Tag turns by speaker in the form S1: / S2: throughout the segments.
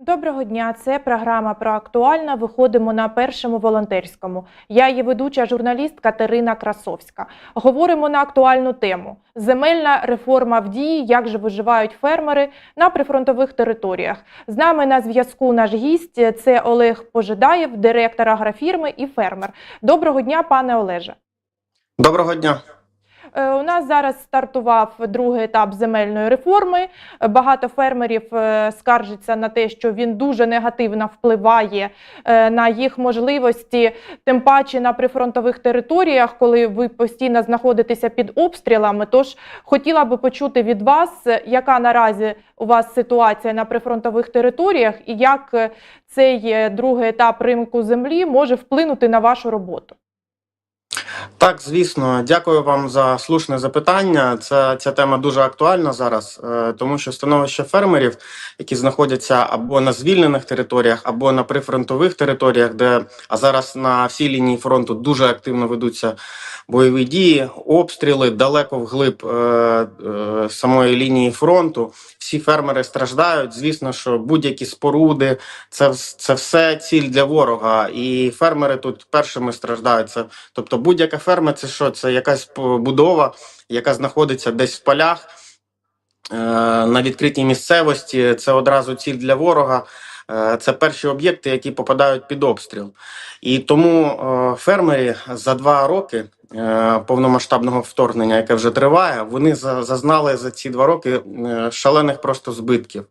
S1: Доброго дня, це програма про актуальне. Виходимо на першому волонтерському. Я її ведуча журналіст Катерина Красовська. Говоримо на актуальну тему: земельна реформа в дії, як же виживають фермери на прифронтових територіях. З нами на зв'язку наш гість це Олег Пожидаєв, директор агрофірми і фермер. Доброго дня, пане Олеже.
S2: Доброго дня.
S1: Е, У нас зараз стартував другий етап земельної реформи. Багато фермерів е, скаржаться на те, що він дуже негативно впливає е, на їх можливості, тим паче на прифронтових територіях, коли ви постійно знаходитеся під обстрілами. Тож хотіла би почути від вас, яка наразі у вас ситуація на прифронтових територіях, і як цей другий етап ринку землі може вплинути на вашу роботу.
S2: Так, звісно, дякую вам за слушне запитання. Це ця тема дуже актуальна зараз, е, тому що становище фермерів, які знаходяться або на звільнених територіях, або на прифронтових територіях, де а зараз на всій лінії фронту дуже активно ведуться бойові дії, обстріли далеко вглиб е, е, самої лінії фронту. Всі фермери страждають. Звісно, що будь-які споруди, це, це все ціль для ворога. І фермери тут першими страждають. Це, тобто, будь-яка ферма це що? Це якась будова, яка знаходиться десь в полях е, на відкритій місцевості. Це одразу ціль для ворога. Е, Це перші об'єкти, які попадають під обстріл. І тому е, фермери за два роки повномасштабного вторгнення, яке вже триває, вони за- зазнали за ці два роки шалених просто збитків.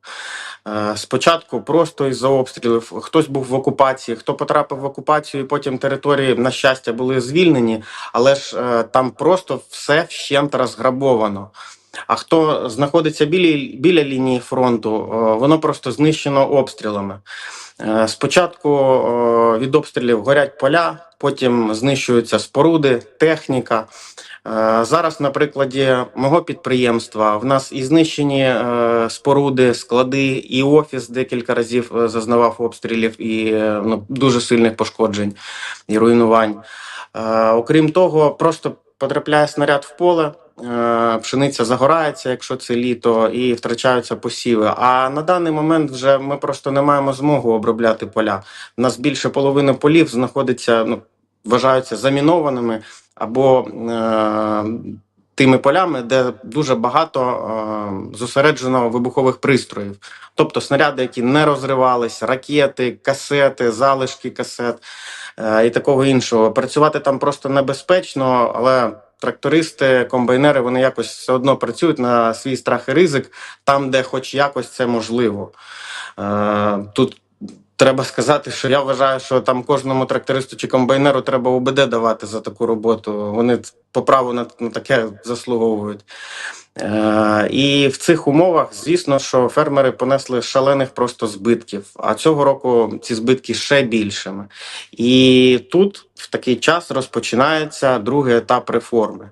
S2: Е, Спочатку просто із-за обстрілів хтось був в окупації, хто потрапив в окупацію, і потім території, на щастя, були звільнені, але ж е, там просто все вщент розграбовано. А хто знаходиться біля, біля лінії фронту, е, воно просто знищено обстрілами. Спочатку від обстрілів горять поля, потім знищуються споруди, техніка. Е, Зараз, на прикладі мого підприємства, в нас і знищені е, споруди, склади, і офіс декілька разів е, зазнавав обстрілів і ну, дуже сильних пошкоджень і руйнувань. Окрім того, просто потрапляє снаряд в поле. Пшениця загорається, якщо це літо, і втрачаються посіви. А на даний момент вже ми просто не маємо змогу обробляти поля. У нас більше половини полів знаходиться, ну вважаються замінованими або е, тими полями, де дуже багато е, зосереджено вибухових пристроїв, тобто снаряди, які не розривались, ракети, касети, залишки касет е, і такого іншого. Працювати там просто небезпечно, але трактористи, комбайнери вони якось все одно працюють на свій страх і ризик, там, де хоч якось це можливо. Тут Треба сказати, що я вважаю, що там кожному трактористу чи комбайнеру треба УБД давати за таку роботу. Вони по праву на, на таке заслуговують. Е, і в цих умовах, звісно, що фермери понесли шалених просто збитків. А цього року ці збитки ще більшими. І тут в такий час розпочинається другий етап реформи.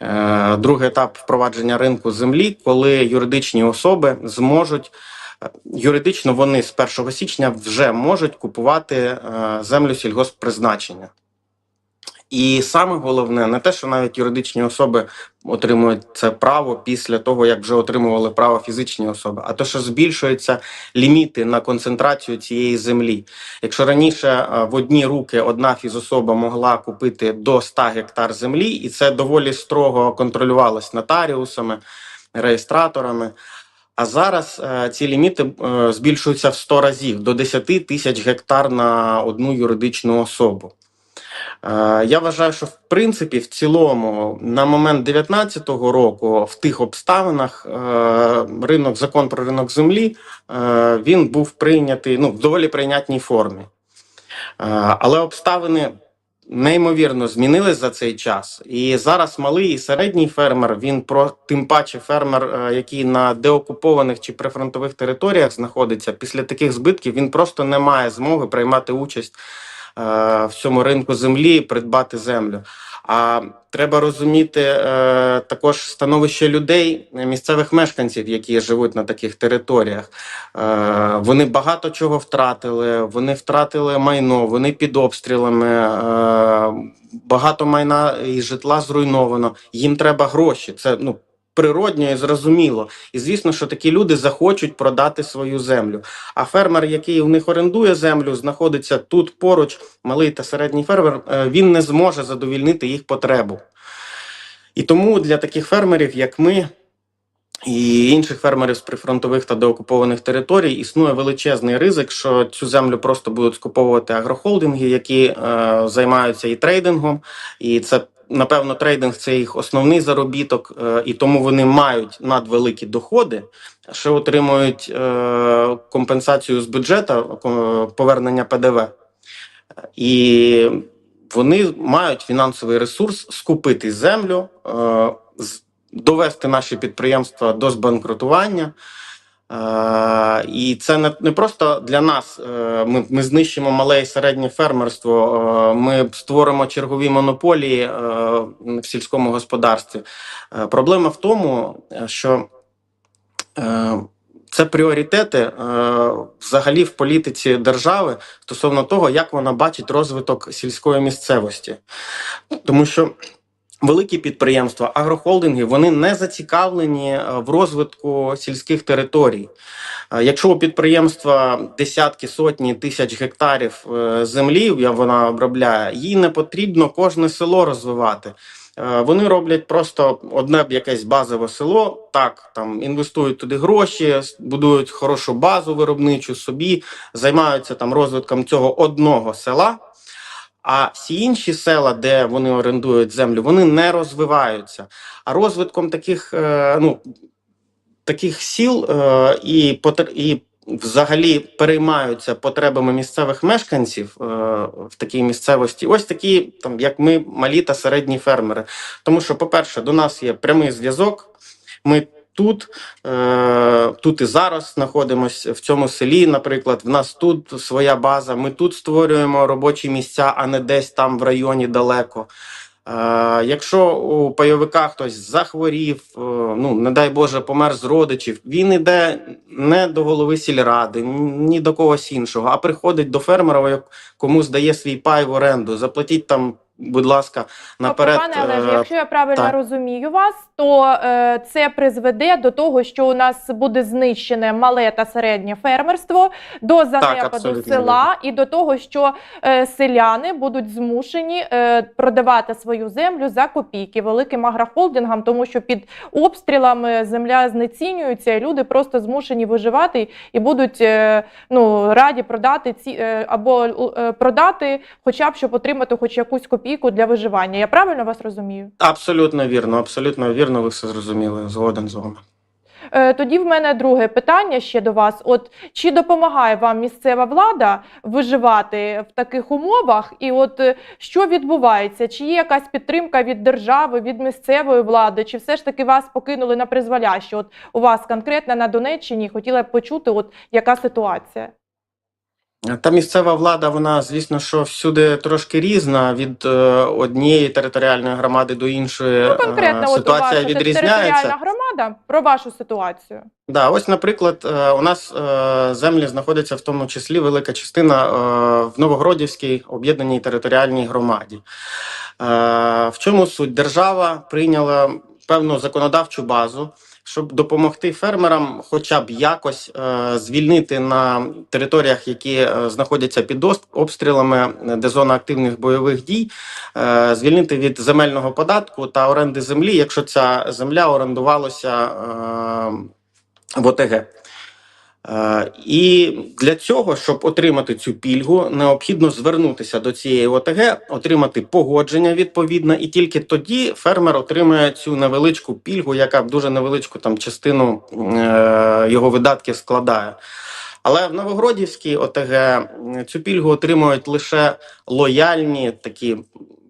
S2: Е, Другий етап впровадження ринку землі, коли юридичні особи зможуть юридично вони з 1 січня вже можуть купувати е, землю сільгосппризначення. І саме головне не те, що навіть юридичні особи отримують це право після того, як вже отримували право фізичні особи, а то, що збільшуються ліміти на концентрацію цієї землі. Якщо раніше е, в одні руки одна фізособа могла купити до 100 гектар землі, і це доволі строго контролювалось нотаріусами, реєстраторами. А зараз е, ці ліміти е, збільшуються в 100 разів до 10 тисяч гектар на одну юридичну особу. Е, Я вважаю, що в принципі, в цілому, на момент 2019 року, в тих обставинах, ринок, закон про ринок землі, він був прийнятий ну, в доволі прийнятній формі. Але обставини неймовірно змінились за цей час. І зараз малий і середній фермер, він про тим паче фермер, е, який на деокупованих чи прифронтових територіях знаходиться, після таких збитків він просто не має змоги приймати участь е, в цьому ринку землі, придбати землю. А треба розуміти е, також становище людей, місцевих мешканців, які живуть на таких територіях. Е, вони багато чого втратили, вони втратили майно, вони під обстрілами, е, багато майна і житла зруйновано. Їм треба гроші. Це ну природньо і зрозуміло. І звісно, що такі люди захочуть продати свою землю. А фермер, який у них орендує землю, знаходиться тут поруч, малий та середній фермер, е, він не зможе задовільнити їх потребу. І тому для таких фермерів, як ми, і інших фермерів з прифронтових та деокупованих територій існує величезний ризик, що цю землю просто будуть скуповувати агрохолдинги, які е, займаються і трейдингом, і це. Напевно, трейдинг це їх основний заробіток, е, і тому вони мають надвеликі доходи, що отримують е, компенсацію з бюджету, е, повернення ПДВ. І вони мають фінансовий ресурс скупити землю, довести наші підприємства до збанкрутування. Е, і це не, просто для нас. Е, ми, ми знищимо мале і середнє фермерство, е, ми створимо чергові монополії в сільському господарстві. Проблема в тому, що це пріоритети взагалі в політиці держави стосовно того, як вона бачить розвиток сільської місцевості. Тому що великі підприємства, агрохолдинги, вони не зацікавлені е, в розвитку сільських територій. Е, Якщо у підприємства десятки, сотні тисяч гектарів е, землі, вона обробляє, їй не потрібно кожне село розвивати. Вони роблять просто одне якесь базове село, так там інвестують туди гроші, будують хорошу базу виробничу собі, займаються там розвитком цього одного села. А всі інші села, де вони орендують землю, вони не розвиваються. А розвитком таких, е, ну, таких сіл е, і, і взагалі переймаються потребами місцевих мешканців е, в такій місцевості. Ось такі, там, як ми, малі та середні фермери. Тому що, по-перше, до нас є прямий зв'язок. Ми тут, е, тут і зараз знаходимося в цьому селі. Наприклад, в нас тут своя база. Ми тут створюємо робочі місця, а не десь там в районі далеко. Е, якщо у пайовика хтось захворів, е, ну не дай Боже, помер з родичів, він іде не до голови сільради, ні до когось іншого, а приходить до фермера, кому здає свій пай в оренду. Заплатіть там, будь ласка, наперед.
S1: Тобто, пане Олеже,
S2: е,
S1: якщо я правильно
S2: так.
S1: розумію вас, то е, це призведе до того, що у нас буде знищене мале та середнє фермерство до занепаду села і до того, що е, селяни будуть змушені е, продавати свою землю за копійки великим агрохолдингам, тому що під обстрілами земля знецінюється, і люди просто змушені виживати і будуть е, ну раді продати ці е, або е, продати, хоча б щоб отримати хоч якусь копійку для виживання. Я правильно вас розумію?
S2: Абсолютно вірно, абсолютно вірно, ви все зрозуміли. Згоден з вами.
S1: Е, Тоді в мене друге питання ще до вас: от чи допомагає вам місцева влада виживати в таких умовах? І от е, що відбувається? Чи є якась підтримка від держави, від місцевої влади, чи все ж таки вас покинули на призволяще? От у вас конкретно на Донеччині хотіла б почути, от яка ситуація?
S2: Та місцева влада, вона, звісно, що всюди трошки різна від е, однієї територіальної громади до іншої.
S1: Ну
S2: Е,
S1: конкретно, от у
S2: ситуація
S1: ваша
S2: відрізняється.
S1: територіальна громада про вашу ситуацію.
S2: Да, ось, наприклад, е, у нас е, землі знаходяться в тому числі велика частина е, в Новогродівській об'єднаній територіальній громаді. Е, В чому суть? Держава прийняла певну законодавчу базу, щоб допомогти фермерам, хоча б якось е, звільнити на територіях, які е, знаходяться під обстрілами, де зона активних бойових дій, е, звільнити від земельного податку та оренди землі, якщо ця земля орендувалася. е, в ОТГ. Е, І для цього, щоб отримати цю пільгу, необхідно звернутися до цієї ОТГ, отримати погодження відповідне, і тільки тоді фермер отримає цю невеличку пільгу, яка дуже невеличку там частину е, його видатків складає. Але в Новогродівській ОТГ цю пільгу отримують лише лояльні такі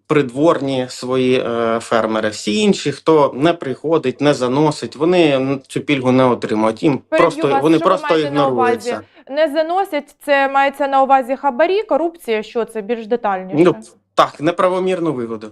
S2: придворні свої е, фермери. Всі інші, хто не приходить, не заносить, вони цю пільгу не отримують. Їм
S1: Переб'ю
S2: просто
S1: вас,
S2: вони
S1: що ви
S2: просто
S1: маєте на увазі?
S2: ігноруються.
S1: Не заносять це мається на увазі хабарі, корупція. Що це більш детальніше?
S2: Ну так, неправомірну вигоду.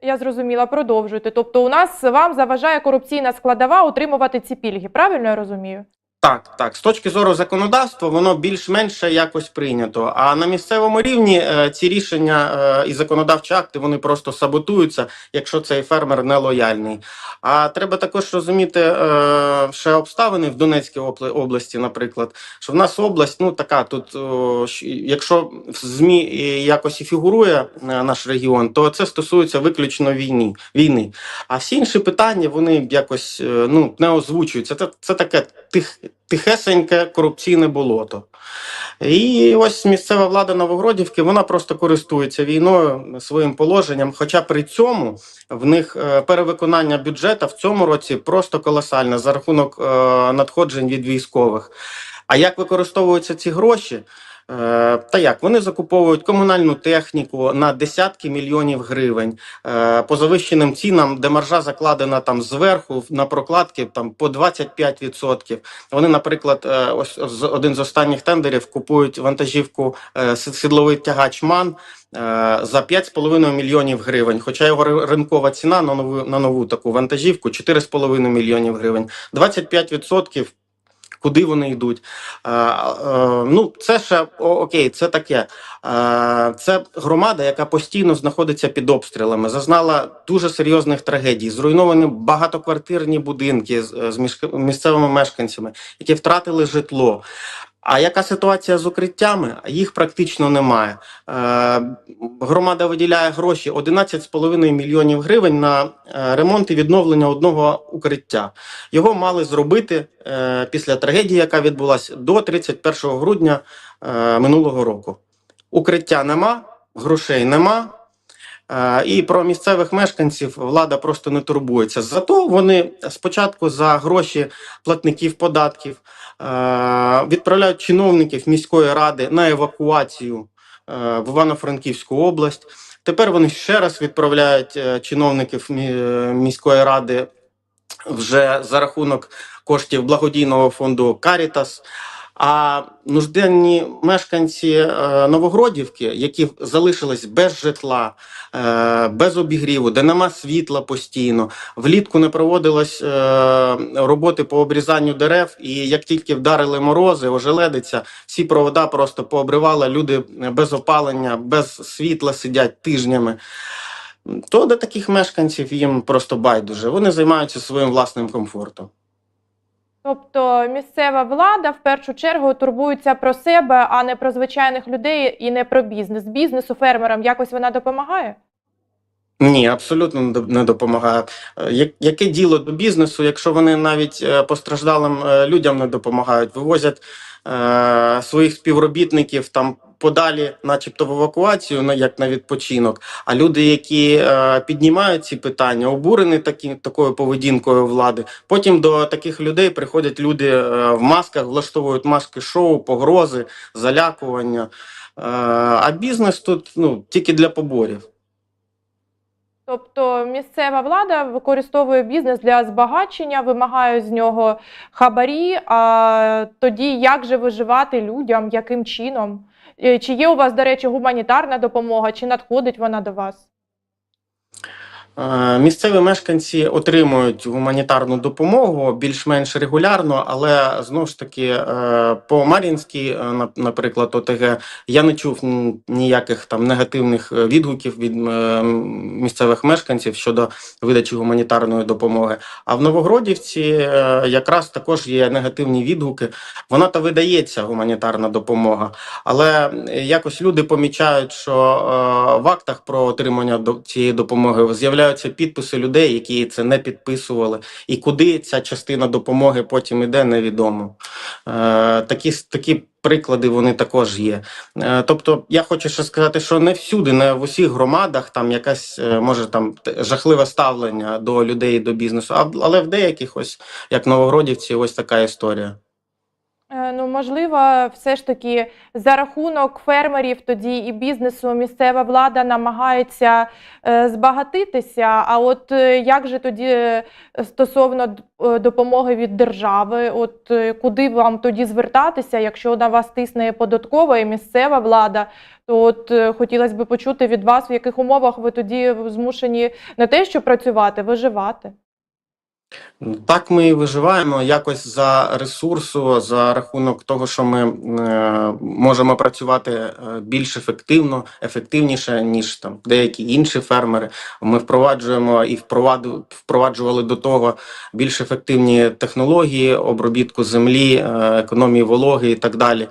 S1: Я зрозуміла, продовжуйте. Тобто, у нас вам заважає корупційна складова отримувати ці пільги. Правильно я розумію?
S2: Так, так. З точки зору законодавства, воно більш-менше якось прийнято. А на місцевому рівні е, ці рішення е, і законодавчі акти вони просто саботуються, якщо цей фермер нелояльний. А треба також розуміти е, ще обставини в Донецькій області, наприклад, що в нас область, ну така тут, о, якщо в ЗМІ якось і фігурує е, наш регіон, то це стосується виключно війни. війни. А всі інші питання вони якось е, ну, не озвучуються. Це, це таке тих, тихесеньке корупційне болото. І ось місцева влада Новогродівки вона просто користується війною своїм положенням. Хоча при цьому в них е, перевиконання бюджету в цьому році просто колосальне за рахунок е, надходжень від військових. А як використовуються ці гроші? Е, Та як вони закуповують комунальну техніку на десятки мільйонів гривень е, по завищеним цінам, де маржа закладена там зверху на прокладки там по 25%. Вони, наприклад, е, ось з- один з останніх тендерів купують вантажівку сідловий тягач МАН за 5,5 мільйонів гривень. Хоча його ринкова ціна на нову на нову таку вантажівку 4,5 мільйонів гривень. 25% Куди вони йдуть? Е, е, ну, це ще окей, це таке. Е, це громада, яка постійно знаходиться під обстрілами, зазнала дуже серйозних трагедій. Зруйновані багатоквартирні будинки з місцевими мешканцями, які втратили житло. А яка ситуація з укриттями? Їх практично немає. Е, громада виділяє гроші 11,5 мільйонів гривень на е, ремонт і відновлення одного укриття. Його мали зробити е, після трагедії, яка відбулася до 31 грудня е, минулого року. Укриття нема, грошей нема. Е, І про місцевих мешканців влада просто не турбується. Зато вони спочатку за гроші платників податків відправляють чиновників міської ради на евакуацію е, в Івано-Франківську область. Тепер вони ще раз відправляють е, чиновників е, міської ради вже за рахунок коштів благодійного фонду Карітас. А нужденні мешканці е, Новогродівки, які залишились без житла, е, без обігріву, де нема світла постійно, влітку не проводилось е, роботи по обрізанню дерев, і як тільки вдарили морози, ожеледиця, всі провода просто пообривали, люди без опалення, без світла сидять тижнями. То до таких мешканців їм просто байдуже. Вони займаються своїм власним комфортом.
S1: Тобто місцева влада в першу чергу турбується про себе, а не про звичайних людей і не про бізнес. Бізнесу, фермерам якось вона допомагає?
S2: Ні, абсолютно не допомагає. Е, Яке діло до бізнесу, якщо вони навіть е, постраждалим е, людям не допомагають, вивозять своїх співробітників там подалі, начебто в евакуацію, на як на відпочинок. А люди, які е, піднімають ці питання, обурені такі, такою поведінкою влади. Потім до таких людей приходять люди е, в масках, влаштовують маски шоу, погрози, залякування. Е, а бізнес тут ну, тільки для поборів.
S1: Тобто місцева влада використовує бізнес для збагачення, вимагає з нього хабарі. А тоді як же виживати людям, яким чином? Е, Чи є у вас, до речі, гуманітарна допомога, чи надходить вона до вас?
S2: Е, Місцеві мешканці отримують гуманітарну допомогу більш-менш регулярно, але знову ж таки е, по Мар'їнській, е, наприклад, ОТГ, я не чув ніяких там негативних відгуків від місцевих мешканців щодо видачі гуманітарної допомоги. А в Новогродівці якраз також є негативні відгуки. Вона та видається гуманітарна допомога, але якось люди помічають, що в актах про отримання цієї допомоги з'являються підписи людей, які це не підписували, і куди ця частина допомоги потім іде, невідомо. Е, такі, такі приклади вони також є. Е, тобто, я хочу ще сказати, що не всюди, не в усіх громадах там якась е, може там жахливе ставлення до людей, до бізнесу, але в деяких, ось як Новогродівці, ось така історія.
S1: Е, Ну, можливо, все ж таки за рахунок фермерів тоді і бізнесу місцева влада намагається е, збагатитися. А от е, як же тоді стосовно допомоги від держави? От куди вам тоді звертатися, якщо на вас тисне податкова і місцева влада? То от хотілося б почути від вас, в яких умовах ви тоді змушені не те, що працювати, виживати.
S2: Так ми і виживаємо якось за ресурсу, за рахунок того, що ми е, можемо працювати е, більш ефективно, ефективніше, ніж там деякі інші фермери. Ми впроваджуємо і впроваду- впроваджували до того більш ефективні технології обробітку землі, е, економії вологи і так далі.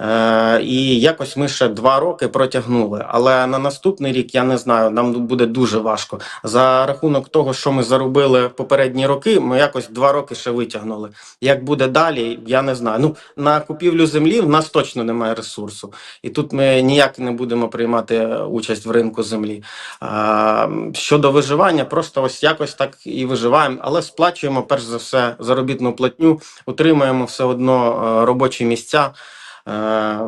S2: Е, і якось ми ще два роки протягнули. Але на наступний рік я не знаю, нам буде дуже важко. За рахунок того, що ми заробили попередні роки, ми якось два роки ще витягнули. Як буде далі, я не знаю. Ну на купівлю землі в нас точно немає ресурсу, і тут ми ніяк не будемо приймати е, участь в ринку землі. Щодо виживання, просто ось якось так і виживаємо, але сплачуємо перш за все заробітну платню, утримуємо все одно е, робочі місця. Е,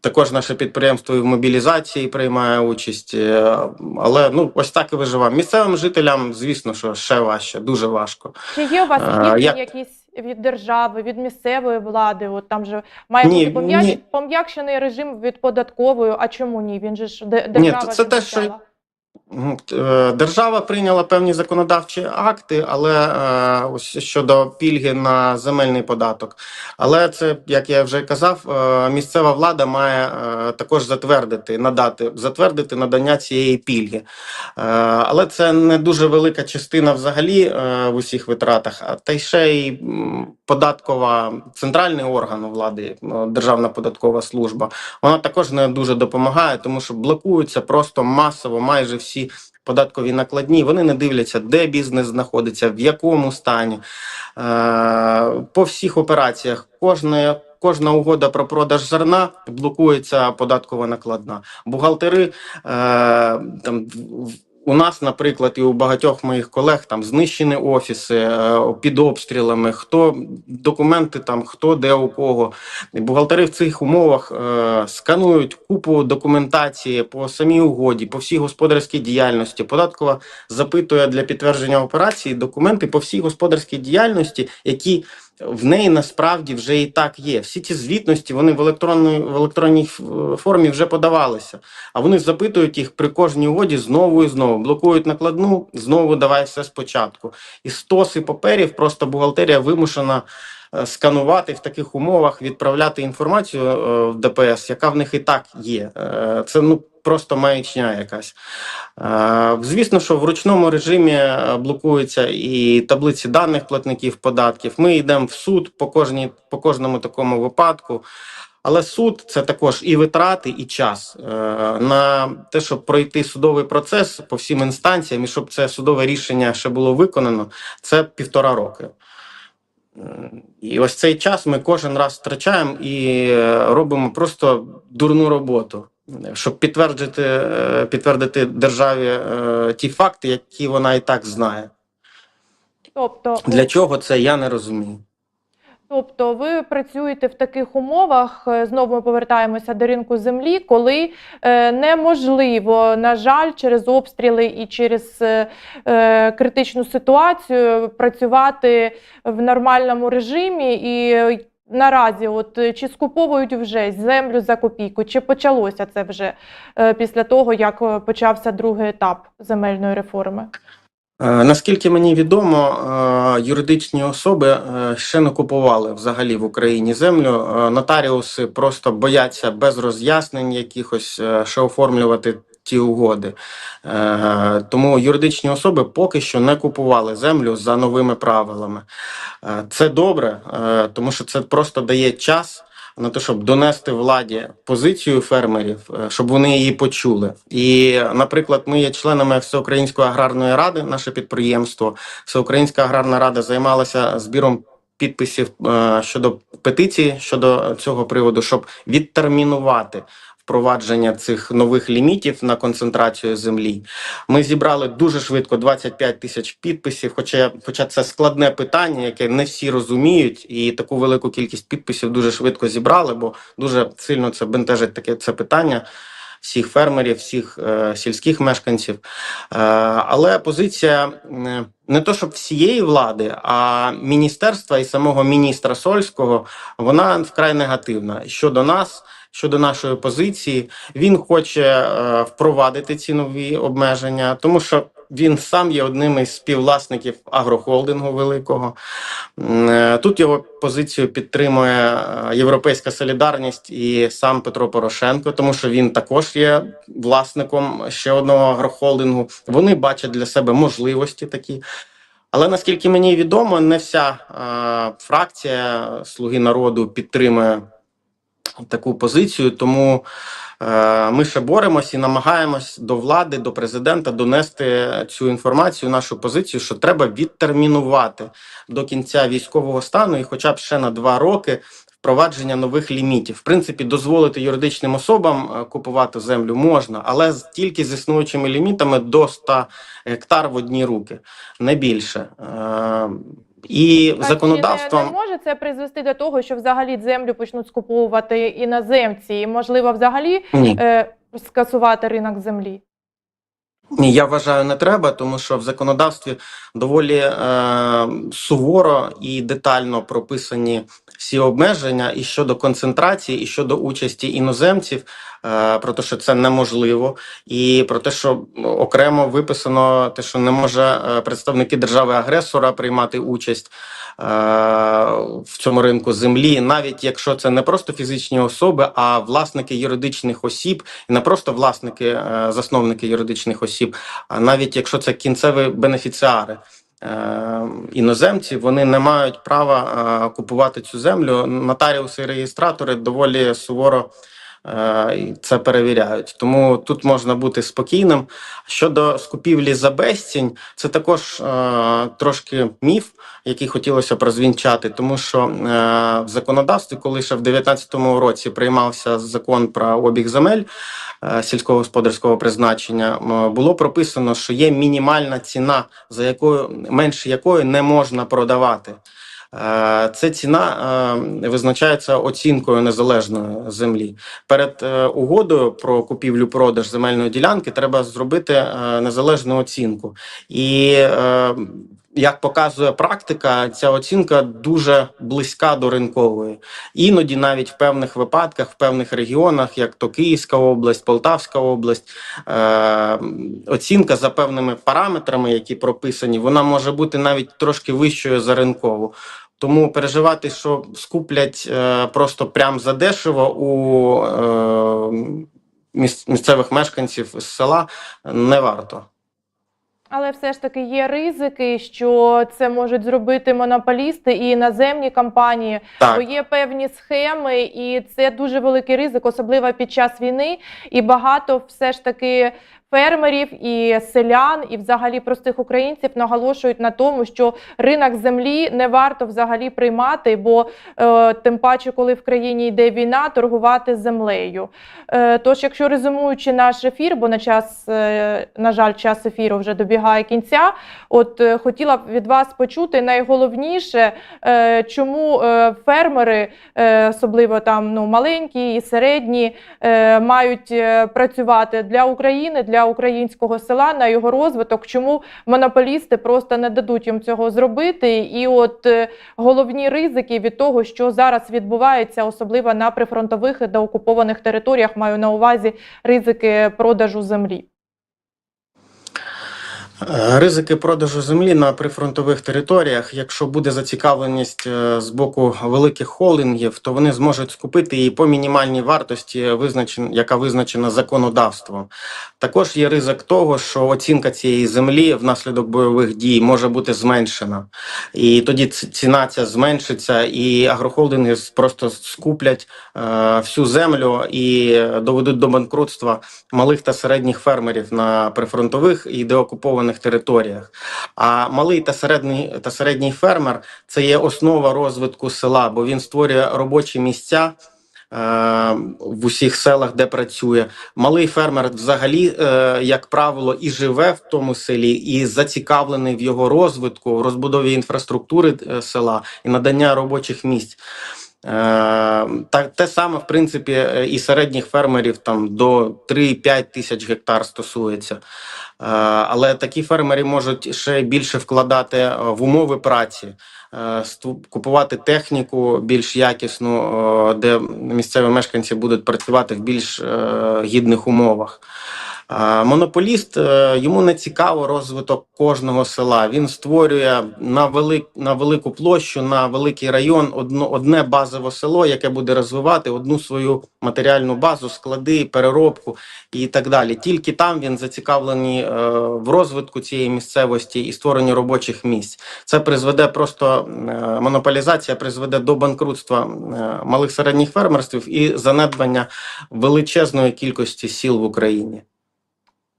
S2: Також наше підприємство і в мобілізації приймає участь, е, але ну ось так і виживаємо. Місцевим жителям, звісно, що ще важче, дуже важко.
S1: Чи є у вас
S2: А, як-
S1: якісь від держави, від місцевої влади? От там же має
S2: Ні,
S1: бути пом'яч...
S2: ні.
S1: пом'якшений режим від податкової. А чому ні? Він же ж де-
S2: Ні,
S1: держава
S2: це те, що. Е, Держава прийняла певні законодавчі акти, але е, ось щодо пільги на земельний податок. Але це, як я вже казав, е, місцева влада має е, також затвердити, надати затвердити надання цієї пільги. Е, але це не дуже велика частина взагалі е, в усіх витратах, а та й ще й податкова центральний орган влади, е, Державна податкова служба. Вона також не дуже допомагає, тому що блокуються просто масово майже всі податкові накладні. Вони не дивляться, де бізнес знаходиться, в якому стані. Е, По всіх операціях кожна. Кожна угода про продаж зерна блокується податкова накладна. Бухгалтери е, там у нас, наприклад, і у багатьох моїх колег там знищені офіси е, під обстрілами. Хто документи там, хто де у кого. Бухгалтери в цих умовах е, сканують купу документації по самій угоді, по всій господарській діяльності. Податкова запитує для підтвердження операції документи по всій господарській діяльності, які в неї насправді вже і так є. Всі ці звітності вони в електронній в електронній формі вже подавалися. А вони запитують їх при кожній угоді знову і знову. Блокують накладну, знову давай все спочатку. І стоси паперів просто бухгалтерія вимушена сканувати в таких умовах, відправляти інформацію е, в ДПС, яка в них і так є. Е, Це ну просто маячня якась. Е, Звісно, що в ручному режимі е, блокуються і таблиці даних платників податків. Ми йдемо в суд по кожній по кожному такому випадку. Але суд це також і витрати, і час Е, на те, щоб пройти судовий процес по всім інстанціям, і щоб це судове рішення ще було виконано, це півтора роки. І ось цей час ми кожен раз втрачаємо і е, робимо просто дурну роботу, щоб підтвердити, е, підтвердити державі е, ті факти, які вона і так знає.
S1: Тобто,
S2: Для чого це я не розумію.
S1: Тобто ви працюєте в таких умовах, е, знову ми повертаємося до ринку землі, коли е, неможливо, на жаль, через обстріли і через е, критичну ситуацію працювати в нормальному режимі. І наразі, от чи скуповують вже землю за копійку, чи почалося це вже після того, як почався другий етап земельної реформи?
S2: Е, Наскільки мені відомо, е, юридичні особи е, ще не купували взагалі в Україні землю. Нотаріуси просто бояться без роз'яснень якихось ще оформлювати ті угоди. Тому юридичні особи поки що не купували землю за новими правилами. Це добре, тому що це просто дає час. На те, щоб донести владі позицію фермерів, е, щоб вони її почули. І, наприклад, ми є членами Всеукраїнської аграрної ради, наше підприємство. Всеукраїнська аграрна рада займалася збіром підписів е, щодо петиції щодо цього приводу, щоб відтермінувати впровадження цих нових лімітів на концентрацію землі. Ми зібрали дуже швидко 25 тисяч підписів, хоча, хоча це складне питання, яке не всі розуміють, і таку велику кількість підписів дуже швидко зібрали, бо дуже сильно це бентежить таке це питання. Всіх фермерів, всіх е, сільських мешканців, е, але позиція не то щоб всієї влади, а міністерства і самого міністра Сольського вона вкрай негативна щодо нас, щодо нашої позиції. Він хоче е, впровадити ці нові обмеження, тому що він сам є одним із співвласників агрохолдингу великого. Е, Тут його позицію підтримує е, Європейська солідарність і сам Петро Порошенко, тому що він також є власником ще одного агрохолдингу. Вони бачать для себе можливості такі. Але наскільки мені відомо, не вся е, фракція Слуги народу підтримує таку позицію, тому е, ми ще боремось і намагаємось до влади, до президента донести цю інформацію, нашу позицію, що треба відтермінувати до кінця військового стану і, хоча б ще на два роки. Впровадження нових лімітів. В принципі, дозволити юридичним особам е, купувати землю можна, але тільки з існуючими лімітами до 100 гектар в одні руки, не більше. І
S1: так,
S2: законодавством
S1: не, не може це призвести до того, що взагалі землю почнуть скуповувати іноземці, і можливо взагалі
S2: ні.
S1: е, скасувати ринок землі?
S2: Я вважаю, не треба, тому що в законодавстві доволі е, суворо і детально прописані всі обмеження і щодо концентрації, і щодо участі іноземців, е, про те, що це неможливо, і про те, що окремо виписано те, що не може е, представники держави-агресора приймати участь в цьому ринку землі, навіть якщо це не просто фізичні особи, а власники юридичних осіб, і не просто власники, е, засновники юридичних осіб, а навіть якщо це кінцеві бенефіціари. е, Іноземці вони не мають права е, купувати цю землю. Нотаріуси і реєстратори доволі суворо е, і це перевіряють. Тому тут можна бути спокійним. Щодо скупівлі за безцінь, це також е, трошки міф, який хотілося б розвінчати, тому що е, в законодавстві, коли ще в 2019 році приймався закон про обіг земель е, сільськогосподарського призначення, було прописано, що є мінімальна ціна, за якою менше якої не можна продавати. Це ціна е, визначається оцінкою незалежної землі. Перед е, угодою про купівлю-продаж земельної ділянки треба зробити е, незалежну оцінку. І як показує практика, ця оцінка дуже близька до ринкової. Іноді навіть в певних випадках, в певних регіонах, як то Київська область, Полтавська область, оцінка за певними параметрами, які прописані, вона може бути навіть трошки вищою за ринкову. Тому переживати, що скуплять е, просто прям за дешево у е, місцевих мешканців з села не варто.
S1: Але все ж таки є ризики, що це можуть зробити монополісти і іноземні компанії, бо є певні схеми, і це дуже великий ризик, особливо під час війни. І багато все ж таки фермерів і селян, і взагалі простих українців наголошують на тому, що ринок землі не варто взагалі приймати, бо е, тим паче, коли в країні йде війна, торгувати землею. Е, тож, якщо резюмуючи наш ефір, бо на час, е, на жаль, час ефіру вже добігає кінця. От е, хотіла б від вас почути найголовніше, е, чому е, фермери, е, особливо там ну маленькі і середні, е, мають е, працювати для України, для українського села на його розвиток. Чому монополісти просто не дадуть їм цього зробити? І от е, головні ризики від того, що зараз відбувається, особливо на прифронтових і деокупованих територіях, маю на увазі ризики продажу землі.
S2: Е, Ризики продажу землі на прифронтових територіях. Якщо буде зацікавленість е, з боку великих холдингів, то вони зможуть скупити її по мінімальній вартості, яка визначена законодавством. Також є ризик того, що оцінка цієї землі внаслідок бойових дій може бути зменшена, і тоді ціна ця зменшиться, і агрохолдинги просто скуплять е, всю землю і доведуть до банкрутства малих та середніх фермерів на прифронтових і деокупованих територіях. А малий та середній та середній фермер це є основа розвитку села, бо він створює робочі місця. е, В усіх селах, де працює, малий фермер взагалі, е, як правило, і живе в тому селі, і зацікавлений в його розвитку, в розбудові інфраструктури е, села і надання робочих місць. Е, та те саме, в принципі, е, і середніх фермерів там до 3-5 тисяч гектар стосується. Е, Але такі фермери можуть ще більше вкладати в умови праці, купувати техніку більш якісну, де місцеві мешканці будуть працювати в більш гідних умовах. Монополіст е, йому не цікаво розвиток кожного села. Він створює на велик на велику площу, на великий район одно одне базове село, яке буде розвивати одну свою матеріальну базу, склади, переробку і так далі. Тільки там він зацікавлений е, в розвитку цієї місцевості і створенні робочих місць. Це призведе просто е, монополізація призведе до банкрутства малих середніх фермерств і занедбання величезної кількості сіл в Україні.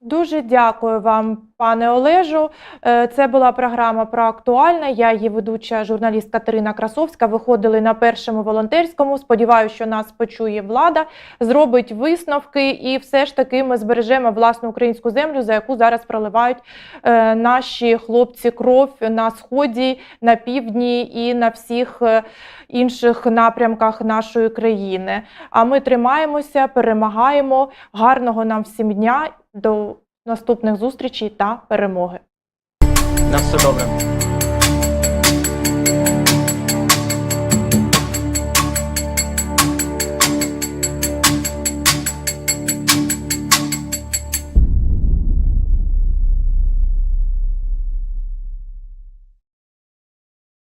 S1: Дуже дякую вам, пане Олежу. Е, Це була програма про актуальне. Я її ведуча журналіст Катерина Красовська. Виходили на першому волонтерському. Сподіваюся, що нас почує влада, зробить висновки, і все ж таки ми збережемо власну українську землю, за яку зараз проливають е, наші хлопці кров на сході, на півдні і на всіх е, інших напрямках нашої країни. А ми тримаємося, перемагаємо. Гарного нам всім дня. До наступних зустрічей та перемоги.
S2: На все добре.